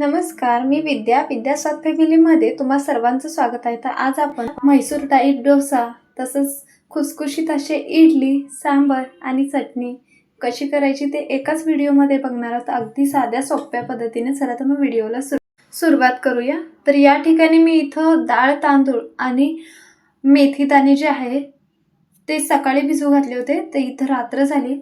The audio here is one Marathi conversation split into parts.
नमस्कार मी विद्या. विद्या स्वाद फॅमिलीमध्ये तुम्हा सर्वांचं स्वागत आहे. तर आज आपण म्हैसूर टाईप डोसा तसंच खुसखुशीत असे इडली सांबर आणि चटणी कशी करायची ते एकाच व्हिडिओमध्ये बघणार आहोत. अगदी साध्या सोप्या पद्धतीने चला तर मग व्हिडिओला सुर सुरुवात करूया. तर या ठिकाणी मी इथं डाळ तांदूळ आणि मेथी दाणे जे आहे ते सकाळी भिजू घातले होते. ते इथं रात्र झाली.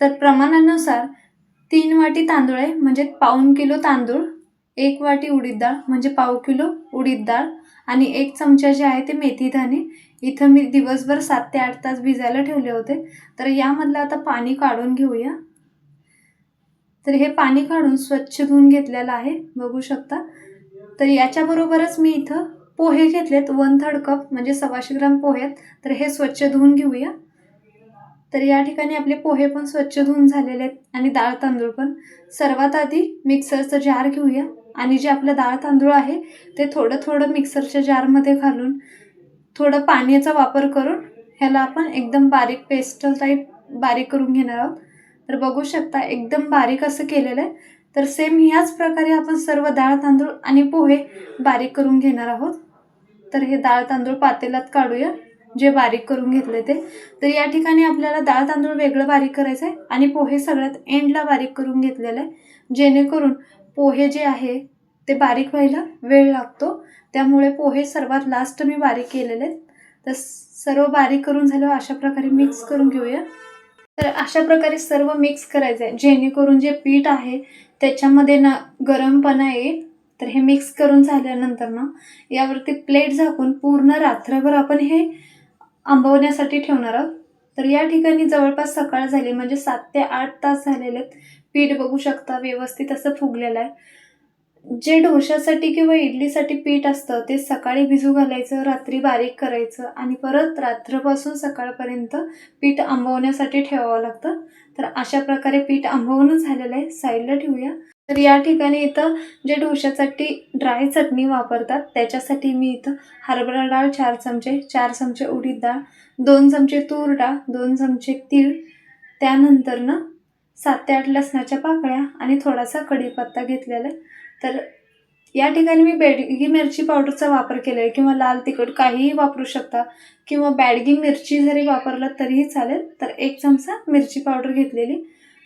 तर प्रमाणानुसार तीन वाटी तांदूळ आहे. म्हणजे पाऊण किलो तांदूळ एक वाटी उडीद डाळ म्हणजे पाव किलो उडीद डाळ आणि एक चमचा जे आहे ते मेथी दाणे इथं मी दिवसभर सात ते आठ तास भिजायला ठेवले होते. तर यामधलं आता पाणी काढून घेऊया. तर हे पाणी काढून स्वच्छ धुवून घेतलेलं आहे बघू शकता. तर याच्याबरोबरच मी इथं पोहे घेतलेत वन थर्ड कप म्हणजे सव्वाशे ग्राम पोहे आहेत. तर हे स्वच्छ धुवून घेऊया. तर या ठिकाणी आपले पोहे पण स्वच्छ धुवून झालेले आहेत आणि डाळ तांदूळ पण. सर्वात आधी मिक्सरचं जार घेऊया आणि जे आपलं डाळ तांदूळ आहे ते थोडं थोडं मिक्सरच्या जारमध्ये घालून थोडं पाण्याचा वापर करून ह्याला आपण एकदम बारीक पेस्ट टाईप बारीक करून घेणार आहोत. तर बघू शकता एकदम बारीक असं केलेलं आहे. तर सेम ह्याच प्रकारे आपण सर्व डाळ तांदूळ आणि पोहे बारीक करून घेणार आहोत. तर हे डाळ तांदूळ पातेलात काढूया. जे बारीक करून घेतले ते तर या ठिकाणी आपल्याला डाळ तांदूळ वेगळं बारीक करायचं आहे आणि पोहे सगळ्यात एंडला बारीक करून घेतलेलं आहे. जेणेकरून पोहे जे आहे ते बारीक व्हायला वेळ लागतो. त्यामुळे पोहे सर्वात लास्ट मी बारीक केलेले आहेत. तर सर्व बारीक करून झाल्यावर अशा प्रकारे मिक्स करून घेऊया. तर अशा प्रकारे सर्व मिक्स करायचं आहे जेणेकरून जे पीठ आहे त्याच्यामध्ये ना गरमपणा येईल. तर हे मिक्स करून झाल्यानंतर ना यावरती प्लेट झाकून पूर्ण रात्रभर आपण हे आंबवण्यासाठी ठेवणार आहोत. तर या ठिकाणी जवळपास सकाळ झाली म्हणजे सात ते आठ तास झालेले आहेत. पीठ बघू शकता व्यवस्थित असं फुगलेलं आहे. जे डोशासाठी किंवा इडलीसाठी पीठ असतं ते सकाळी भिजू घालायचं रात्री बारीक करायचं आणि परत रात्रपासून सकाळपर्यंत पीठ आंबवण्यासाठी ठेवावं लागतं. तर अशा प्रकारे पीठ आंबवणं झालेलं आहे. साईडला ठेवूया. तर या ठिकाणी इथं जे डोशासाठी ड्राय चटणी वापरतात त्याच्यासाठी मी इथं हरभरा डाळ चार चमचे चार चमचे उडीद डाळ दोन चमचे तूर डाळ दोन चमचे तीळ त्यानंतर ना सात ते आठ लसणाच्या पाकळ्या आणि थोडासा कढीपत्ता घेतलेला आहे. तर या ठिकाणी मी बेडगी मिरची पावडरचा वापर केला आहे किंवा लाल तिखट काहीही वापरू शकता किंवा बॅडगी मिरची जरी वापरलं तरीही चालेल. तर एक चमचा मिरची पावडर घेतलेली.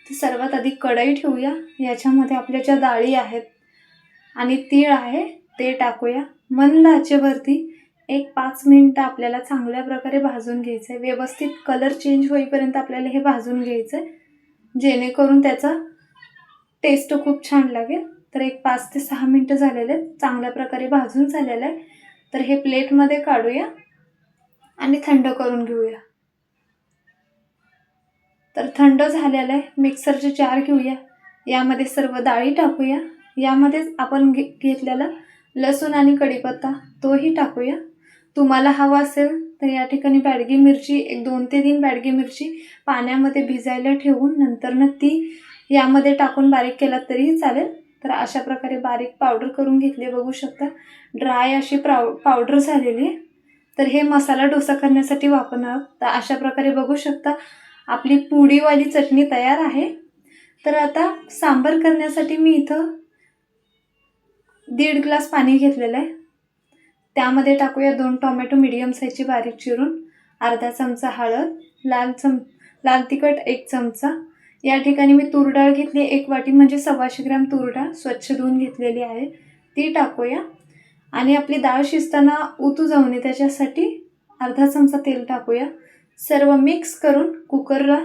तर सर्वात आधी कढई ठेवूया. याच्यामध्ये आपल्या ज्या डाळी आहेत आणि तीळ आहे ते टाकूया. मंद आचेवरती एक पाच मिनटं आपल्याला चांगल्या प्रकारे भाजून घ्यायचं आहे व्यवस्थित कलर चेंज होईपर्यंत आपल्याला हे भाजून घ्यायचं आहे जेणेकरून त्याचा टेस्ट खूप छान लागेल. तर एक पाच ते सहा मिनटं झालेले आहेत. चांगल्या प्रकारे भाजून झालेलं आहे. तर हे प्लेटमध्ये काढूया आणि थंड करून घेऊया. तर थंड झालेलं आहे मिक्सरचे जार घेऊया. यामध्ये सर्व डाळी टाकूया. यामध्येच आपण घे घेतलेला लसूण आणि कढीपत्ता तोही टाकूया. तुम्हाला हवा असेल तर या ठिकाणी बॅडगी मिरची एक दोन ते तीन बॅडगी मिरची पाण्यामध्ये भिजायला ठेवून नंतरनं ती यामध्ये टाकून बारीक केला तरीही चालेल. तर अशा प्रकारे बारीक पावडर करून घेतली बघू शकता. ड्राय अशी प्राव पावडर झालेली आहे. तर हे मसाला डोसा करण्यासाठी वापरणार तर अशा प्रकारे बघू शकता आपली पुडीवाली चटणी तयार आहे. तर आता सांबर करण्यासाठी मी इथं दीड ग्लास पाणी घेतलेलं आहे. त्यामध्ये टाकूया दोन टोमॅटो मिडियम साईजची बारीक चिरून अर्धा चमचा हळद लाल चम लाल तिखट एक चमचा. या ठिकाणी मी तूर डाळ घेतली एक वाटी म्हणजे सव्वाशे ग्रॅम तूर डाळ स्वच्छ धुवून घेतलेली आहे. ती टाकूया. आणि आपली डाळ शिजताना उतू जाऊ नये त्याच्यासाठी अर्धा चमचा तेल टाकूया. सर्व मिक्स करून कुकरला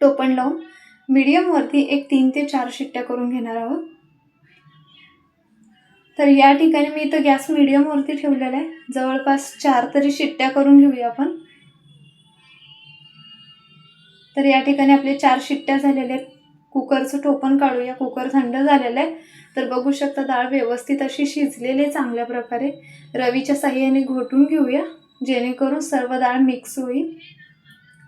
टोपण लावून मीडियमवरती एक तीन ते चार शिट्ट्या करून घेणार आहोत. तर या ठिकाणी मी इथं गॅस मीडियमवरती ठेवलेला आहे. जवळपास चार तरी शिट्ट्या करून घेऊया आपण. तर या ठिकाणी आपले चार शिट्ट्या झालेल्या आहेत. कुकरचं टोपण काढूया. कुकर थंड झालेलं आहे. तर बघू शकता डाळ व्यवस्थित अशी शिजलेली आहे चांगल्या प्रकारे. रवीच्या साह्याने घोटून घेऊया. जेणेकरून सर्व डाळ मिक्स होईल.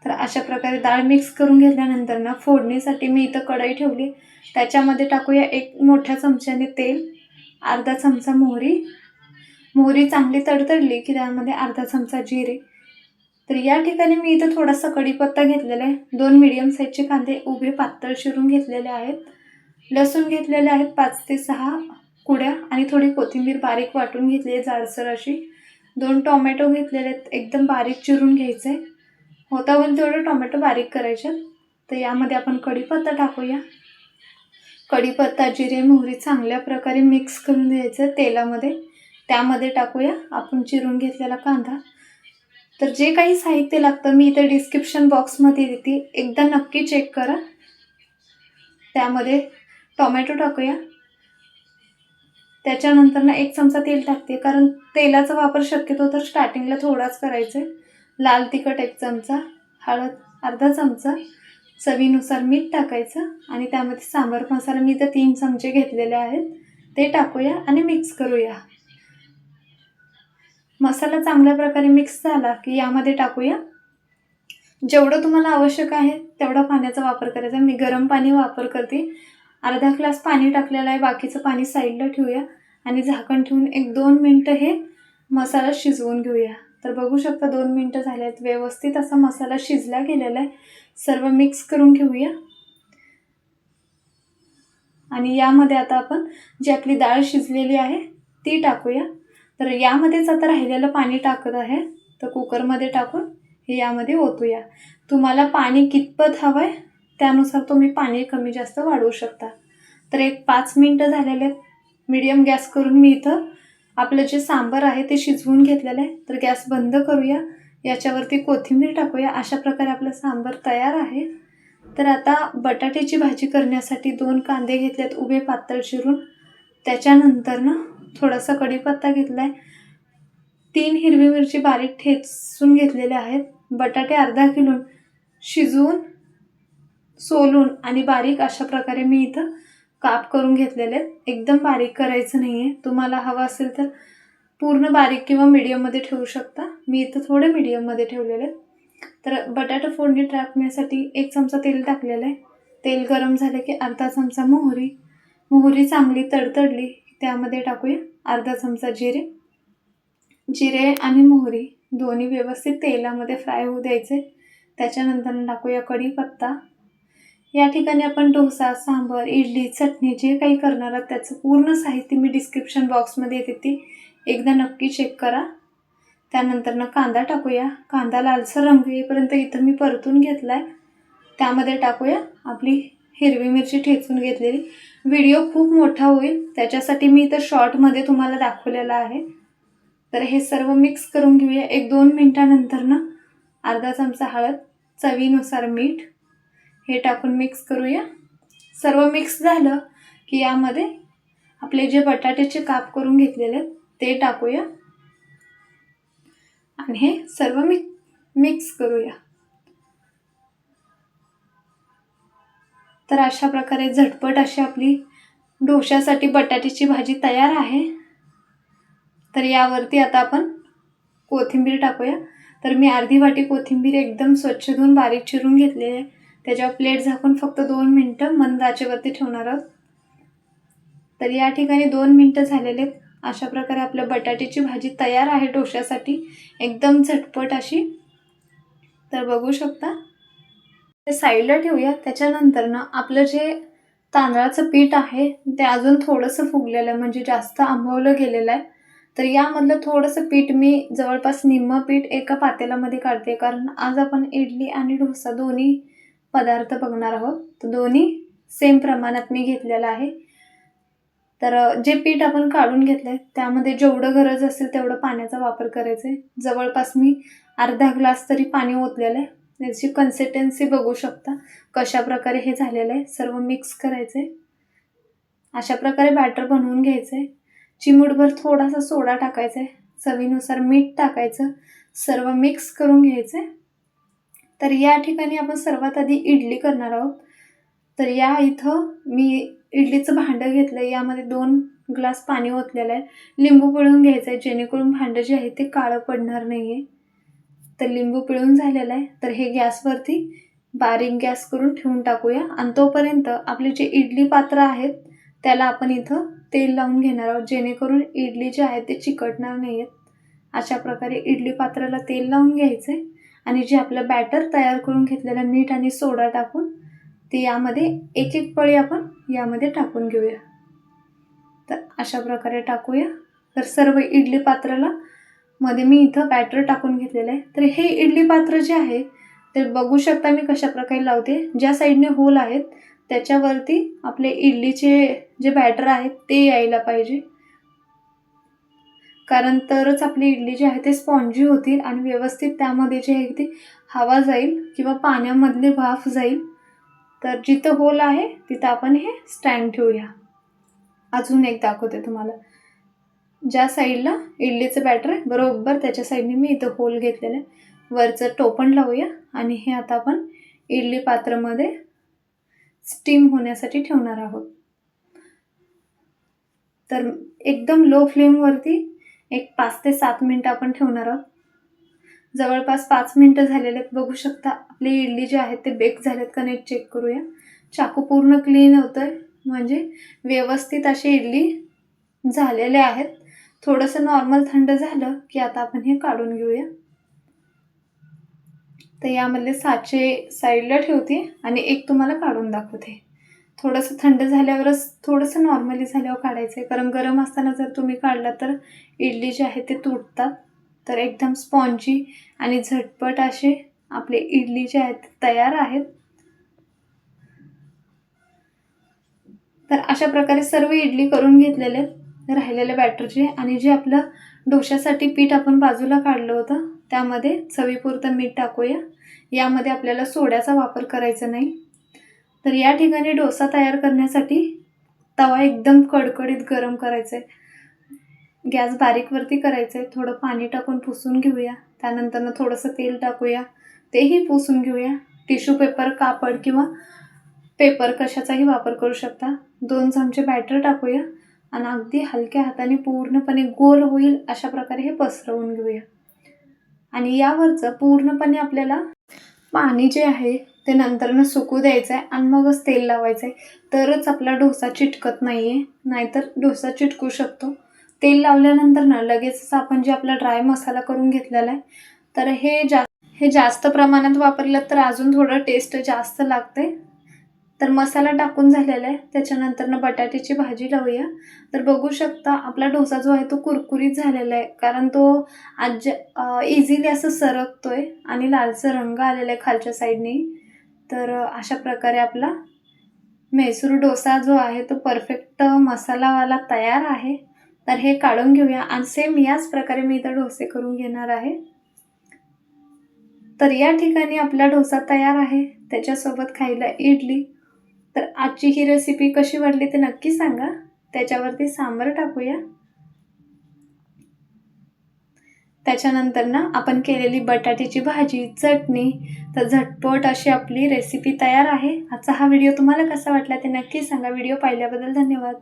तर अशा प्रकारे डाळ मिक्स करून घेतल्यानंतर ना फोडणीसाठी मी इथं कढई ठेवली. त्याच्यामध्ये टाकूया एक मोठ्या चमच्याने तेल अर्धा चमचा मोहरी. मोहरी चांगली तडतडली की त्यामध्ये अर्धा चमचा जिरे. तर या ठिकाणी मी इथं थोडासा कढीपत्ता घेतलेला आहे. दोन मिडियम साईजचे कांदे उभे पातळ शिरून घेतलेले आहेत. लसूण घेतलेले आहेत पाच ते सहा कुड्या आणि थोडी कोथिंबीर बारीक वाटून घेतली आहे जाडसर अशी. दोन टोमॅटो घेतलेले आहेत. एकदम बारीक चिरून घ्यायचे. होता होईल थोडं टोमॅटो बारीक करायचे. तर यामध्ये आपण कढीपत्ता टाकूया. कढीपत्ता जिरे मोहरी चांगल्या प्रकारे मिक्स करून द्यायचं तेलामध्ये. त्यामध्ये टाकूया आपण चिरून घेतलेला कांदा. तर जे काही साहित्य लागतं मी इथे डिस्क्रिप्शन बॉक्समध्ये देते. एकदा नक्की चेक करा. त्यामध्ये टोमॅटो टाकूया. त्याच्यानंतर ना एक चमचा तेल टाकते. कारण तेलाचा वापर शक्यतो तर स्टार्टिंगला थोडाच करायचा आहे लाल तिखट एक चमचा हळद अर्धा चमचा चवीनुसार मीठ टाकायचं आणि त्यामध्ये सांबार मसाला मी तर तीन चमचे घेतलेले आहेत. ते टाकूया आणि मिक्स करूया. मसाला चांगल्या प्रकारे मिक्स झाला की यामध्ये टाकूया. जेवढं तुम्हाला आवश्यक आहे तेवढा पाण्याचा वापर करायचा. मी गरम पाणी वापर करते. अर्धा ग्लास पाणी टाकलेलं आहे. बाकीचं पाणी साईडला ठेवूया. आणि झाकण ठेवून एक दोन मिनटं हे मसाला शिजवून घेऊया. तर बघू शकता दोन मिनटं झाले आहेत व्यवस्थित असा मसाला शिजला गेलेला आहे. सर्व मिक्स करून घेऊया. आणि यामध्ये आता आपण जी आपली डाळ शिजलेली आहे ती टाकूया. तर यामध्येच आता राहिलेलं पाणी टाकत आहे. तर कुकरमध्ये टाकून हे यामध्ये ओतूया. तुम्हाला पाणी कितपत हवं आहे त्यानुसार तुम्ही पाणी कमी जास्त वाढवू शकता. तर एक पाच मिनटं झालेले आहेत. मीडियम गॅस करून मी इथं आपलं जे सांबर आहे ते शिजवून घेतलेलं आहे. तर गॅस बंद करूया. याच्यावरती कोथिंबीर टाकूया. अशा प्रकारे आपलं सांबर तयार आहे. तर आता बटाट्याची भाजी करण्यासाठी दोन कांदे घेतलेत उभे पातळ चिरून. त्याच्यानंतर ना थोडासा कढीपत्ता घेतला आहे तीन हिरवी मिरची बारीक ठेचून घेतलेल्या आहेत. बटाटे अर्धा किलो शिजवून सोलून आणि बारीक अशा प्रकारे मी इथं काप करून घेतलेले आहेत. एकदम बारीक करायचं नाही आहे तुम्हाला हवं असेल तर पूर्ण बारीक किंवा मीडियममध्ये ठेवू शकता. मी इथं थोडे मीडियममध्ये ठेवलेले आहेत तर बटाटा फोडणी टाकण्यासाठी एक चमचा तेल टाकलेलं आहे. तेल गरम झालं की अर्धा चमचा मोहरी. मोहरी चांगली तडतडली त्यामध्ये टाकूया अर्धा चमचा जिरे. जिरे आणि मोहरी दोन्ही व्यवस्थित तेलामध्ये फ्राय होऊ द्यायचे. त्याच्यानंतर टाकूया कढीपत्ता. या ठिकाणी आपण डोसा सांबर इडली चटणी जे काही करणार आहात त्याचं पूर्ण साहित्य मी डिस्क्रिप्शन बॉक्समध्ये येते ती. एकदा नक्की चेक करा. त्यानंतर ना कांदा टाकूया. कांदा लालसर रंग येईपर्यंत इथं मी परतून घेतला आहे त्यामध्ये टाकूया आपली हिरवी मिरची ठेचून घेतलेली. व्हिडिओ खूप मोठा होईल. त्याच्यासाठी मी इथं शॉर्टमध्ये तुम्हाला दाखवलेला आहे. तर हे सर्व मिक्स करून घेऊया. एक दोन मिनटानंतर ना अर्धा चमचा हळद चवीनुसार मीठ हे टाकून मिक्स करूया. सर्व मिक्स झालं की यामध्ये आपले जे बटाट्याचे काप करून घेतलेले आहेत ते टाकूया. आणि हे सर्व मिक मिक्स करूया. तर अशा प्रकारे झटपट अशी आपली डोश्यासाठी बटाट्याची भाजी तयार आहे. तर यावरती आता आपण कोथिंबीर टाकूया. तर मी अर्धी वाटी कोथिंबीर एकदम स्वच्छ धुवून बारीक चिरून घेतलेली आहे. त्याच्यावर प्लेट झाकून फक्त दोन मिनटं मंद आचेवरती ठेवणार आहोत. तर या ठिकाणी दोन मिनटं झालेले आहेत. अशा प्रकारे आपल्या बटाट्याची भाजी तयार आहे डोश्यासाठी. एकदम झटपट अशी. तर बघू शकता. ते साईडला ठेवूया. त्याच्यानंतर ना आपलं जे तांदळाचं पीठ आहे ते अजून थोडंसं फुगलेलं आहे. म्हणजे जास्त आंबवलं गेलेलं आहे. तर यामधलं थोडंसं पीठ मी जवळपास निम्मं पीठ एका पातेल्यामध्ये काढते. कारण आज आपण इडली आणि डोसा दोन्ही पदार्थ बघणार आहोत. तर दोन्ही सेम प्रमाणात मी घेतलेलं आहे. तर जे पीठ आपण काढून घेतलं आहे त्यामध्ये जेवढं गरज असेल तेवढं पाण्याचा वापर करायचा आहे. जवळपास मी अर्धा ग्लास तरी पाणी ओतलेलं आहे. त्याची कन्सिस्टन्सी बघू शकता कशा प्रकारे हे झालेलं आहे. सर्व मिक्स करायचं आहे अशा प्रकारे बॅटर बनवून घ्यायचं आहे चिमूटभर थोडासा सोडा टाकायचा आहे चवीनुसार मीठ टाकायचं. सर्व मिक्स करून घ्यायचं आहे तर या ठिकाणी आपण सर्वात आधी इडली करणार आहोत. तर या इथं मी इडलीचं भांडं घेतलं आहे यामध्ये दोन ग्लास पाणी ओतलेलं आहे. लिंबू पिळून घ्यायचं आहे जेणेकरून भांडं जे आहे ते काळं पडणार नाही आहे तर लिंबू पिळून झालेलं आहे. तर हे गॅसवरती बारीक गॅस करून ठेवून टाकूया. आणि तोपर्यंत आपले जे इडली पात्र आहेत त्याला आपण इथं तेल लावून घेणार आहोत. जेणेकरून इडली जे आहे ते चिकटणार नाही आहेत अशा प्रकारे इडली पात्राला तेल लावून घ्यायचं आहे आणि जे आपलं बॅटर तयार करून घेतलेलं मीठ आणि सोडा टाकून ती यामध्ये एक एक पळी आपण यामध्ये टाकून घेऊया. तर अशा प्रकारे टाकूया. तर सर्व इडली पात्राला मध्ये मी इथं बॅटर टाकून घेतलेलं आहे. तर हे इडली पात्र जे आहे ते बघू शकता मी कशा प्रकारे लावते. ज्या साईडने होल आहेत त्याच्यावरती आपले इडलीचे जे बॅटर आहेत ते यायला पाहिजे. कारण तरच आपली इडली जी आहे ते स्पॉन्जी होतील आणि व्यवस्थित त्यामध्ये जे आहे ती हवा जाईल किंवा पाण्यामधले वाफ जाईल. तर जिथं होल आहे तिथं आपण हे स्टँड ठेवूया. अजून एक दाखवते तुम्हाला. ज्या साईडला इडलीचं बॅटर आहे बरोबर त्याच्या साईडने मी इथं होल घेतलेलं आहे. वरचं टोपण लावूया आणि हे आता आपण इडली पात्रामध्ये स्टीम होण्यासाठी ठेवणार आहोत. तर एकदम लो फ्लेमवरती एक पाच ते सात मिनटं आपण ठेवणार आहोत. जवळपास पाच मिनटं झालेले आहेत. बघू शकता आपली इडली जी आहेत ते बेक झालेत का नाही चेक करूया. चाकू पूर्ण क्लीन होतं आहे म्हणजे व्यवस्थित अशी इडली झालेले आहेत. थोडंसं नॉर्मल थंड झालं की आता आपण हे काढून घेऊया. तर यामधले साचे साईडला ठेवते आणि एक तुम्हाला काढून दाखवते. थोडंसं थंड झाल्यावरच थोडंसं नॉर्मली झाल्यावर काढायचं आहे कारण गरम असताना जर तुम्ही काढला तर इडली जे आहे ते तुटतात. तर एकदम स्पॉन्जी आणि झटपट असे आपले इडली जे आहेत तयार आहेत. तर अशा प्रकारे सर्व इडली करून घेतलेले आहेत राहिलेले बॅटरचे आणि जे आपलं डोश्यासाठी पीठ आपण बाजूला काढलं होतं त्यामध्ये चवीपुरतं मीठ टाकूया. यामध्ये आपल्याला सोड्याचा वापर करायचा नाही. तर या ठिकाणी डोसा तयार करण्यासाठी तवा एकदम कडकडीत गरम करायचा. आहे गॅस बारीकवरती करायचं. आहे थोडं पाणी टाकून पुसून घेऊया. त्यानंतरनं थोडंसं तेल टाकूया. तेही पुसून घेऊया. टिश्यू पेपर कापड किंवा पेपर कशाचाही वापर करू शकता. दोन चमचे बॅटर टाकूया आणि अगदी हलक्या हाताने पूर्णपणे गोल होईल अशा प्रकारे हे पसरवून घेऊया. आणि यावरचं पूर्णपणे आपल्याला पाणी जे आहे ते नंतरनं सुकू द्यायचं आहे आणि मगच तेल लावायचं आहे तरच आपला डोसा चिटकत नाही आहे नाहीतर डोसा चिटकू शकतो. तेल लावल्यानंतर ना लगेचच आपण जे आपला ड्राय मसाला करून घेतलेला आहे तर हे जा हे जास्त प्रमाणात वापरलं तर अजून थोडं टेस्ट जास्त लागते. तर मसाला टाकून झालेला आहे. त्याच्यानंतरनं बटाट्याची भाजी लावूया. तर बघू शकता आपला डोसा जो आहे तो कुरकुरीत झालेला आहे. कारण तो आज इझिली असं सरकतो आहे आणि लालचा रंग आलेला आहे खालच्या साईडने तर अशा प्रकारे आपला मैसूर डोसा जो आहे तो परफेक्ट मसालावाला तयार आहे. तर हे काढून घेऊया आणि सेम याच प्रकारे मी इथं डोसे करून घेणार आहे. तर या ठिकाणी आपला डोसा तयार आहे. त्याच्यासोबत खायला इडली. तर आजची ही रेसिपी कशी वाटली ते नक्की सांगा. त्याच्यावरती सांबर टाकूया. त्याच्यानंतर ना आपण केलेली बटाट्याची भाजी चटणी तर झटपट अशी आपली रेसिपी तयार आहे. आजचा हा व्हिडिओ तुम्हाला कसा वाटला ते नक्की सांगा. व्हिडिओ पाहिल्याबद्दल धन्यवाद.